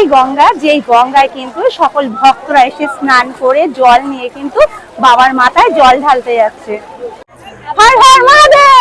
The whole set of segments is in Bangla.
সেই গঙ্গা, যেই গঙ্গায় কিন্তু সকল ভক্তরা এসে স্নান করে জল নিয়ে কিন্তু বাবার মাথায় জল ঢালতে যাচ্ছে। হর হর মহাদেব!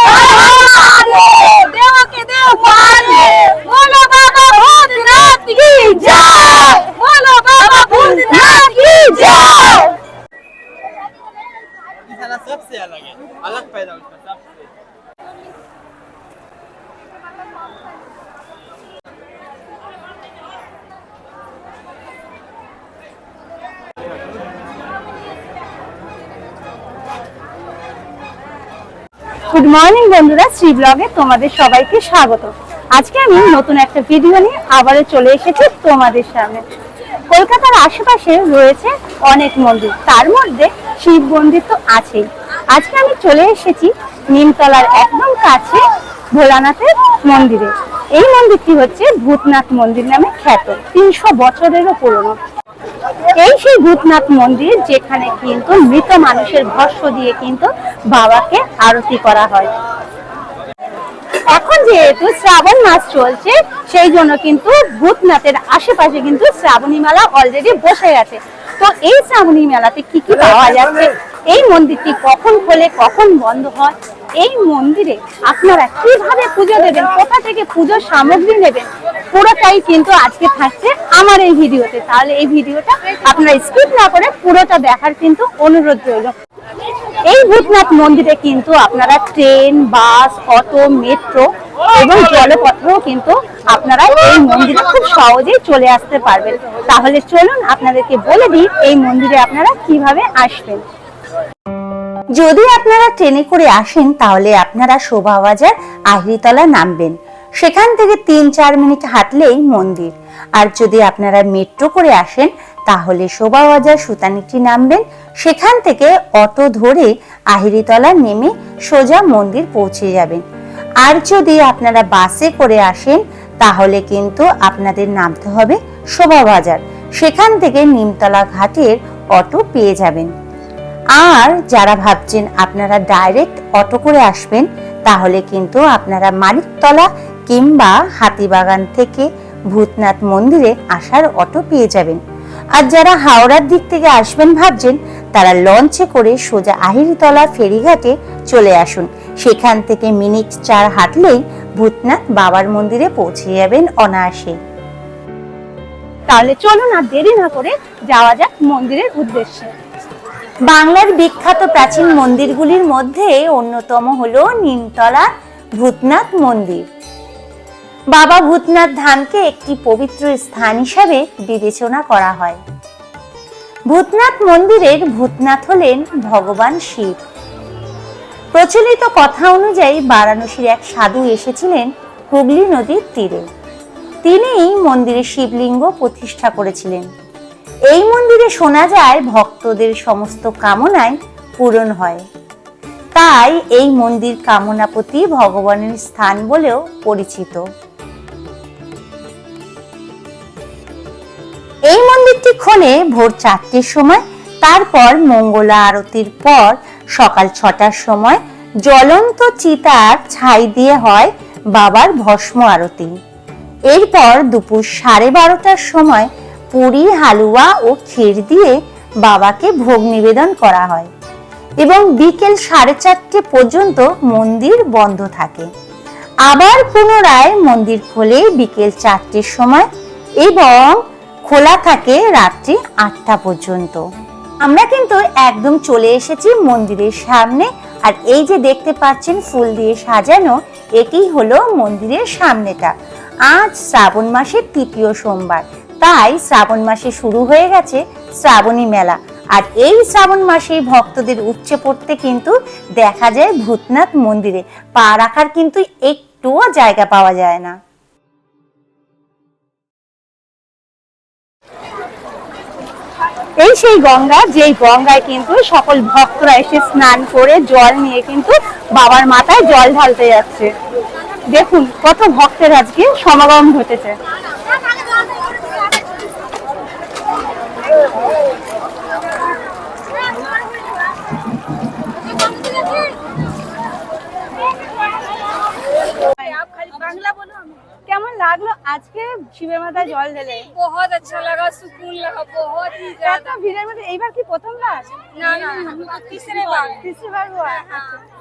মর্নিং বন্ধুরা শ্রী ব্লগে তোমাদের সবাইকে স্বাগত। আজকে আমি নতুন একটা ভিডিও নিয়ে আবারও চলে এসেছি তোমাদের সামনে। কলকাতার আশেপাশে রয়েছে অনেক মন্দির, তার মধ্যে শিব মন্দির তো আছেই। আজকে আমি চলে এসেছি নিমতলার একদম কাছে ভোলানাথের মন্দিরে। এই মন্দিরটি হচ্ছে ভূতনাথ মন্দির নামে খ্যাত, তিনশো বছরেরও পুরনো। এই সেই ভূতনাথ মন্দির যেখানে কিন্তু মৃত মানুষের ভস্য দিয়ে কিন্তু বাবাকে আরতি করা হয়। এখন যেহেতু শ্রাবণ মাস চলছে, সেই জন্য কিন্তু ভূতনাথের আশেপাশে কিন্তু শ্রাবণী মেলা অলরেডি বসে গেছে তো এই শ্রাবণী মেলাতে কি কি পাওয়া যাচ্ছে? এই মন্দিরটি কখন খোলে, কখন বন্ধ হয়? এই মন্দিরে আপনারা কীভাবে পুজো দেবেন, কোথা থেকে পুজোর সামগ্রী নেবেন, পুরোটাই কিন্তু আজকে থাকছে আমার এই ভিডিওতে। তাহলে এই ভিডিওটা আপনারা স্কিপ না করে পুরোটা দেখার কিন্তু অনুরোধ রইল। এই ভূতনাথ মন্দিরে কিন্তু আপনারা ট্রেন বাস অটো মেট্রো এবং জলপথেও কিন্তু আপনারা এই মন্দিরে খুব সহজেই চলে আসতে পারবেন। তাহলে চলুন আপনাদেরকে বলে দিই এই মন্দিরে আপনারা কীভাবে আসবেন। যদি আপনারা ট্রেনে করে আসেন, তাহলে আপনারা শোভাবাজার আহিরিতলা নামবেন। সেখান থেকে তিন চার মিনিট হাঁটলেই মন্দির। আর যদি আপনারা মেট্রো করে আসেন, তাহলে শোভাবাজার সুতানিটি নামবেন। সেখান থেকে অটো ধরে আহিরিতলা নেমে সোজা মন্দির পৌঁছে যাবেন। আর যদি আপনারা বাসে করে আসেন, তাহলে কিন্তু আপনাদের নামতে হবে শোভাবাজার সেখান থেকে নিমতলা ঘাটের অটো পেয়ে যাবেন। আর যারা ভাবছেন আপনারা ডাইরেক্ট অটো করে আসবেন, তাহলে কিন্তু আপনারা মানিকতলা কিংবা হাতিবাগান থেকে ভূতনাথ মন্দিরে আসার অটো পেয়ে যাবেন। আর যারা হাওড়ার দিক থেকে আসবেন ভাবছেন, তারা লঞ্চে করে সোজা আহিরিতলা ফেরিঘাটে চলে আসুন। সেখান থেকে মিনিট চার হাঁটলেই ভূতনাথ বাবার মন্দিরে পৌঁছে যাবেন অনায়াসে। তাহলে চলুন আর দেরি না করে যাওয়া যাক মন্দিরের উদ্দেশ্যে। বাংলার বিখ্যাত প্রাচীন মন্দিরগুলির মধ্যে অন্যতম হলো নিমতলা ভূতনাথ মন্দির। বাবা ভূতনাথ ধামকে একটি পবিত্র স্থান হিসাবে বিবেচনা করা হয়। ভূতনাথ মন্দিরের ভূতনাথ হলেন ভগবান শিব। প্রচলিত কথা অনুযায়ী বারাণসীর এক সাধু এসেছিলেন হুগলি নদীর তীরে। তিনিই মন্দিরে শিবলিঙ্গ প্রতিষ্ঠা করেছিলেন। এই মন্দিরে শোনা যায় ভক্তদের সমস্ত কামনাই পূরণ হয়। তাই এই মন্দির কামনাপতি ভগবানের স্থান বলেও পরিচিত। এই মন্দিরটি খোলে ভোর চারটের সময়, তারপর মঙ্গলা আরতির পর সকাল ছটার সময় জ্বলন্ত চিতার ছাই দিয়ে হয় বাবার ভস্ম আরতি। এরপর দুপুর সাড়ে বারোটার সময় পুরি, হালুয়া ও ক্ষীর দিয়ে বাবাকে ভোগ নিবেদন করা হয় এবং বিকেল সাড়ে চারটে পর্যন্ত মন্দির বন্ধ থাকে। আবার পুনরায় মন্দির খোলে বিকেল চারটের সময় এবং খোলা থাকে রাত্রি আটটা পর্যন্ত। আমরা কিন্তু একদম চলে এসেছি মন্দিরের সামনে আর এই যে দেখতে পাচ্ছেন ফুল দিয়ে সাজানো, এটি হলো মন্দিরের সামনেটা। আজ শ্রাবণ মাসের তৃতীয় সোমবার। তাই শ্রাবণ মাসে শুরু হয়ে গেছে শ্রাবণী মেলা। আর এই শ্রাবণ মাসে ভক্তদের উচ্চে পড়তে কিন্তু দেখা যায় ভূতনাথ মন্দিরে। পা রাখার কিন্তু একটুও জায়গা পাওয়া যায় না। এই সেই গঙ্গা, যেই গঙ্গায় কিন্তু সকল ভক্তরা এসে স্নান করে জল নিয়ে কিন্তু বাবার মাথায় জল ঢালতে যাচ্ছে। দেখুন কত ভক্তের আজকে সমাগম ঘটেছে। লাগলো আজকে শিবের মাথায় জল ঢেলে बहुत अच्छा लगा सुकून लगा बहुत ही এত ज्यादा ভিড়ের মধ্যে এইবার কি প্রথম রাত ना ना हम लोग तीसरे बार তিসরিবার हुआ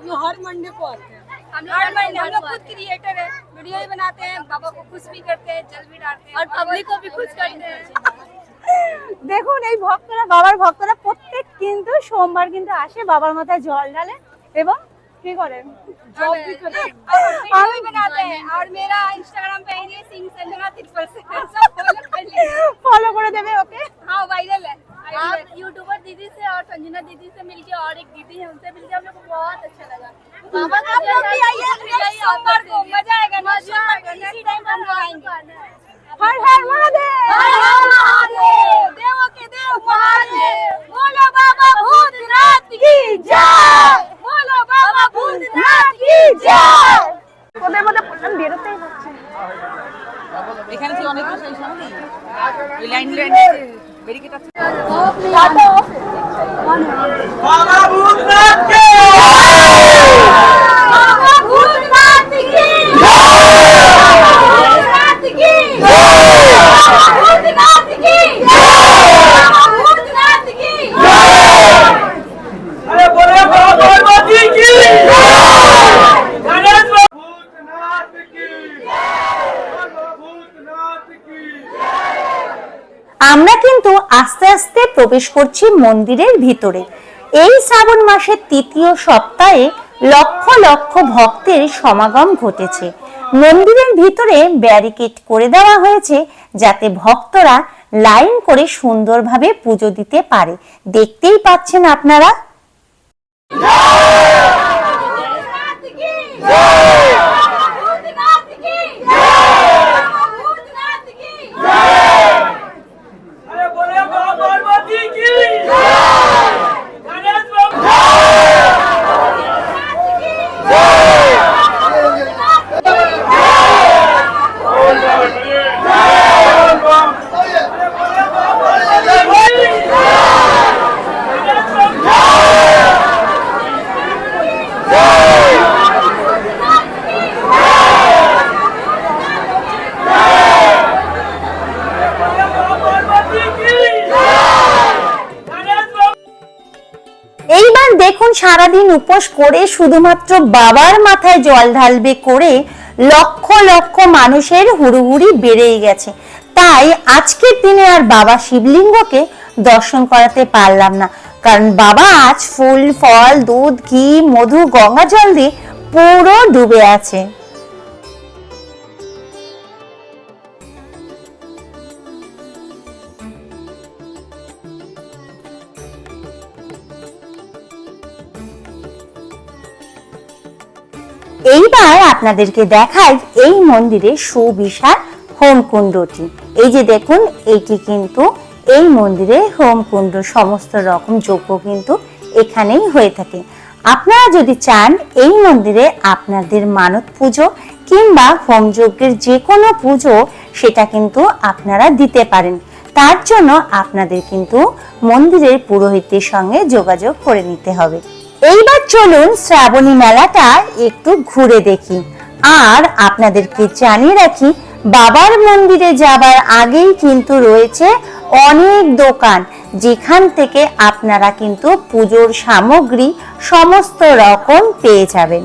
ये हर मंडे को आते हैं हम लोग हर मंडे हम लोग खुद क्रिएटर है वीडियो भी बनाते हैं बाबा को खुश भी करते हैं जल भी डालते हैं और पब्लिक को भी खुश करते हैं দেখুন এই ভক্তরা বাবার ভক্তরা প্রত্যেক কিন্তু সোমবার কিন্তু আসে বাবার মাথায় জল ঢালে এবং भी करें। जॉब भी करें हम भी बनाते हाँ, हैं हाँ। और मेरा इंस्टाग्राम पे है सिंह संजना त्रिपल से। अच्छा, फॉलो कर ओके हाँ वायरल है। आप यूट्यूबर दीदी से और संजना दीदी से मिलके और एक दीदी है उनसे मिलके हम लोग को बहुत अच्छा लगा। बाबा आप तो लोग भी आइए सोमवार को मज़ा आएगा मज़ा आएगा इसी टाइम हम लोग आएँगे। हर हर महादेव। हर हर महादेव। देवों के देव महादेव। बोलो बाबा भूतनाथ की जय কাইন্ডলি প্রবেশ করছি মন্দিরের ভিতরে। এই শ্রাবণ মাসের তৃতীয় সপ্তাহে লক্ষ লক্ষ ভক্তের সমাগম ঘটেছে। মন্দিরের ভিতরে ব্যারিকেড করে দেওয়া হয়েছে যাতে ভক্তরা লাইন করে সুন্দরভাবে পুজো দিতে পারে। দেখতেই পাচ্ছেন আপনারা। এইবার দেখুন সারাদিন উপোস করে শুধুমাত্র বাবার মাথায় জল ঢালবে করে লক্ষ লক্ষ মানুষের হুড়ুহুড়ি বেড়েই গেছে। তাই আজকের দিনে আর বাবা শিবলিঙ্গকে দর্শন করাতে পারলাম না। কারণ বাবা আজ ফুল, ফল, দুধ, ঘি, মধু, গঙ্গা জল দিয়ে পুরো ডুবে আছে। এইবার আপনাদেরকে দেখাই এই মন্দিরে সুবিশাল হোমকুণ্ডটি। এই যে দেখুন, এটি কিন্তু এই মন্দিরে হোমকুণ্ড সমস্ত রকম যজ্ঞ কিন্তু এখানেই হয়ে থাকে। আপনারা যদি চান এই মন্দিরে আপনাদের মানত পুজো কিংবা হোমযজ্ঞের যে কোনো পুজো, সেটা কিন্তু আপনারা দিতে পারেন। তার জন্য আপনাদের কিন্তু মন্দিরের পুরোহিতের সঙ্গে যোগাযোগ করে নিতে হবে। এইবার চলুন শ্রাবণী মেলাটা একটু ঘুরে দেখি। আর আপনাদেরকে জানিয়ে রাখি, বাবার মন্দিরে যাবার আগেই কিন্তু রয়েছে অনেক দোকান, যেখান থেকে আপনারা কিন্তু পুজোর সামগ্রী সমস্ত রকম পেয়ে যাবেন।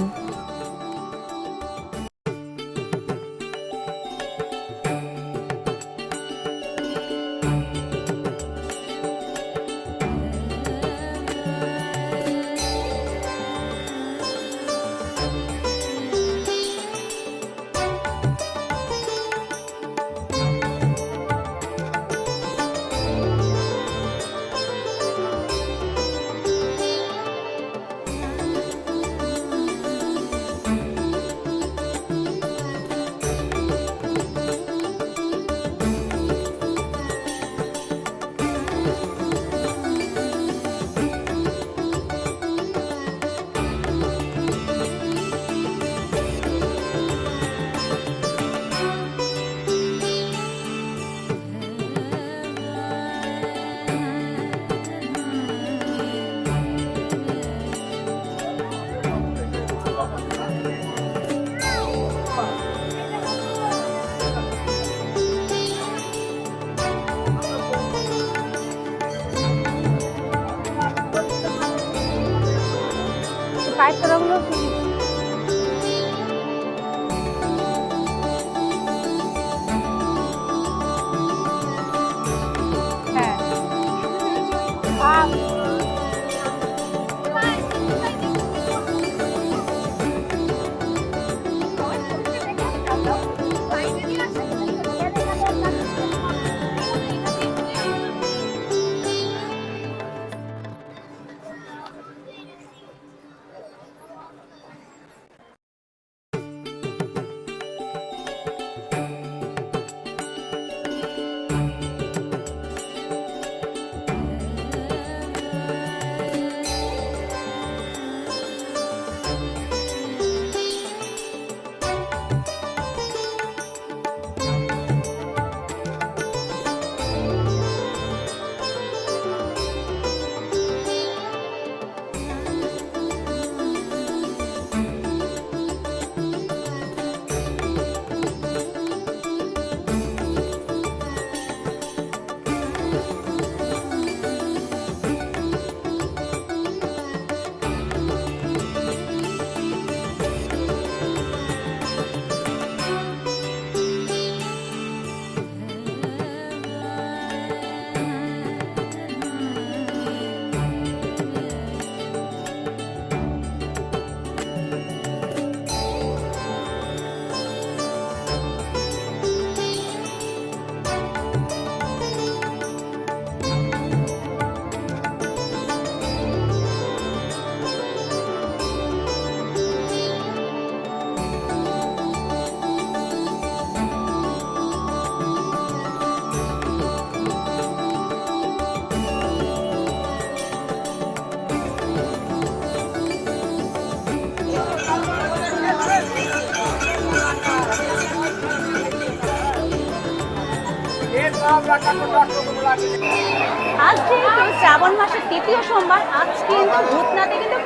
শ্রাবণ মাসের তৃতীয় সোমবার কিন্তু ভূতনাথে কিন্তু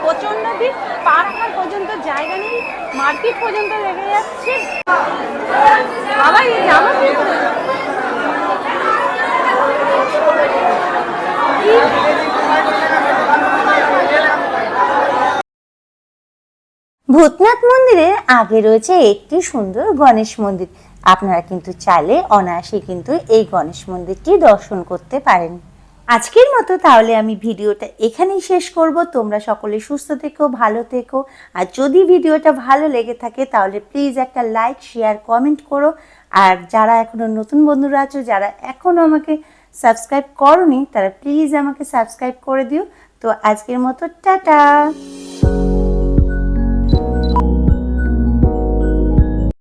ভিড়। পা রাখার পর্যন্ত জায়গা নেই, মার্কেট পর্যন্ত লেগে যাচ্ছে। ভূতনাথ মন্দিরের আগে রয়েছে একটি সুন্দর গণেশ মন্দির। আপনারা কিন্তু চাইলে অনায়াসে কিন্তু এই গণেশ মন্দিরটি দর্শন করতে পারেন। আজকের মতো তাহলে আমি ভিডিওটা এখানেই শেষ করব। তোমরা সকলে সুস্থ থেকো, ভালো থেকো। আর যদি ভিডিওটা ভালো লেগে থাকে তাহলে প্লিজ একটা লাইক শেয়ার কমেন্ট করো। আর যারা এখনও নতুন বন্ধুরা আছো, যারা এখনও আমাকে সাবস্ক্রাইব করনি, তারা প্লিজ আমাকে সাবস্ক্রাইব করে দিও। তো আজকের মতো, টাটা!